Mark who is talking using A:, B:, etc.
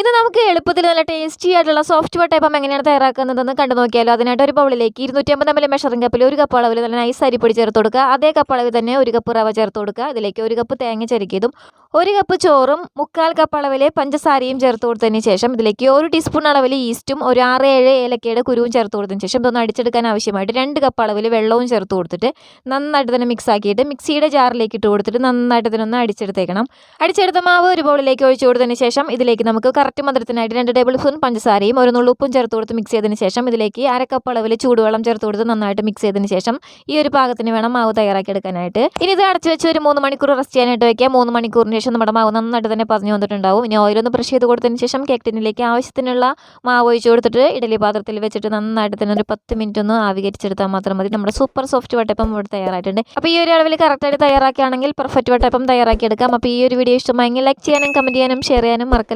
A: ഇത് നമുക്ക് എളുപ്പത്തിൽ നല്ല ടേസ്റ്റി ആയിട്ടുള്ള സോഫ്റ്റ് വട്ടയപ്പം എങ്ങനെയാണ് തയ്യാറാക്കുന്നതെന്ന് കണ്ടു നോക്കിയാലോ. അതിനായിട്ട് ഒരു ബൗളിലേക്ക് ഇരുന്നൂറ്റമ്പത് എം എൽ മെഷറിംഗ് കപ്പിൽ ഒരു കപ്പ് അളവിൽ നല്ല നൈസ് അരിപ്പൊടി ചേർത്ത് കൊടുക്കുക. അതേ കപ്പ് അളവിൽ തന്നെ ഒരു കപ്പ് റവ ചേർത്ത് കൊടുക്കുക. ഇതിലേക്ക് ഒരു കപ്പ് തേങ്ങ ചെരുക്കിയതും ഒരു കപ്പ് ചോറും മുക്കാൽ കപ്പ് അളവിലെ പഞ്ചസാരയും ചേർത്ത് കൊടുത്തതിന് ശേഷം ഇതിലേക്ക് ഒരു ടീസ്പൂൺ അളവിൽ ഈസ്റ്റും ഒരു ആറ് ഏഴ് ഏലക്കയുടെ കുരുവും ചേർത്ത് കൊടുത്തതിന് ശേഷം ഇതൊന്ന് അടിച്ചെടുക്കാൻ ആവശ്യമായിട്ട് രണ്ട് കപ്പ് അളവിൽ വെള്ളവും ചേർത്ത് കൊടുത്തിട്ട് നന്നായിട്ട് തന്നെ മിക്സ് ആക്കിയിട്ട് മിക്സിയുടെ ജാറിലേക്ക് ഇട്ട് കൊടുത്തിട്ട് നന്നായിട്ട് ഇതിനൊന്ന് അടിച്ചെടുത്തേക്കണം. അടിച്ചെടുത്ത മാവ് ഒരു ബൗളിലേക്ക് ഒഴിച്ചു കൊടുത്തതിന് ശേഷം ഇതിലേക്ക് നമുക്ക് കറക്റ്റ് മധുരത്തിനായിട്ട് രണ്ട് ടേബിൾ സ്പൂൺ പഞ്ചസാരയും ഒരു നുള്ളുപ്പും ചേർത്ത് കൊടുത്ത് മിക്സ് ചെയ്തതിന് ശേഷം ഇതിലേക്ക് അരക്കപ്പ് അളവിൽ ചൂടുവെള്ളം ചേർത്ത് കൊടുത്ത് നന്നായിട്ട് മിക്സ് ചെയ്തതിന് ശേഷം ഈ ഒരു പാകത്തിന് വേണം മാവ് തയ്യാറാക്കി എടുക്കാനായിട്ട്. ഇനി ഇത് അടച്ചു വെച്ച് ഒരു മൂന്ന് മണിക്കൂർ റെസ്റ്റ് ചെയ്യാനായിട്ട് വയ്ക്കുക മൂന്ന് മണിക്കൂറിന് ശേഷം നമ്മുടെ മാവ് നന്നായിട്ട് തന്നെ പറഞ്ഞു വന്നിട്ടുണ്ടാവും. ഇനി ഓയിലൊന്ന് ബ്രഷ് ചെയ്ത് കൊടുത്തതിന് ശേഷം കേക്ക് ടിന്നിലേക്ക് ആവശ്യത്തിനുള്ള മാവ് ഒഴിച്ച് കൊടുത്തിട്ട് ഇഡലി പാത്രത്തിൽ വെച്ചിട്ട് നന്നായിട്ട് തന്നെ ഒരു പത്ത് മിനിറ്റ് ഒന്ന് ആവികരിച്ചെടുത്താൽ മാത്രം മതി. നമ്മുടെ സൂപ്പർ സോഫ്റ്റ് വട്ടപ്പം ഇവിടെ തയ്യാറായിട്ടുണ്ട്. അപ്പോൾ ഈ ഒരു അളവിൽ കറക്റ്റായിട്ട് തയ്യാറാക്കുകയാണെങ്കിൽ പെർഫെക്റ്റ് വട്ടപ്പം തയ്യാറാക്കി എടുക്കാം അപ്പോൾ ഈ ഒരു വീഡിയോ ഇഷ്ടമായെങ്കിൽ ലൈക്ക് ചെയ്യാനും കമന്റ് ചെയ്യാനും ഷെയർ ചെയ്യാനും മറക്കല്ല.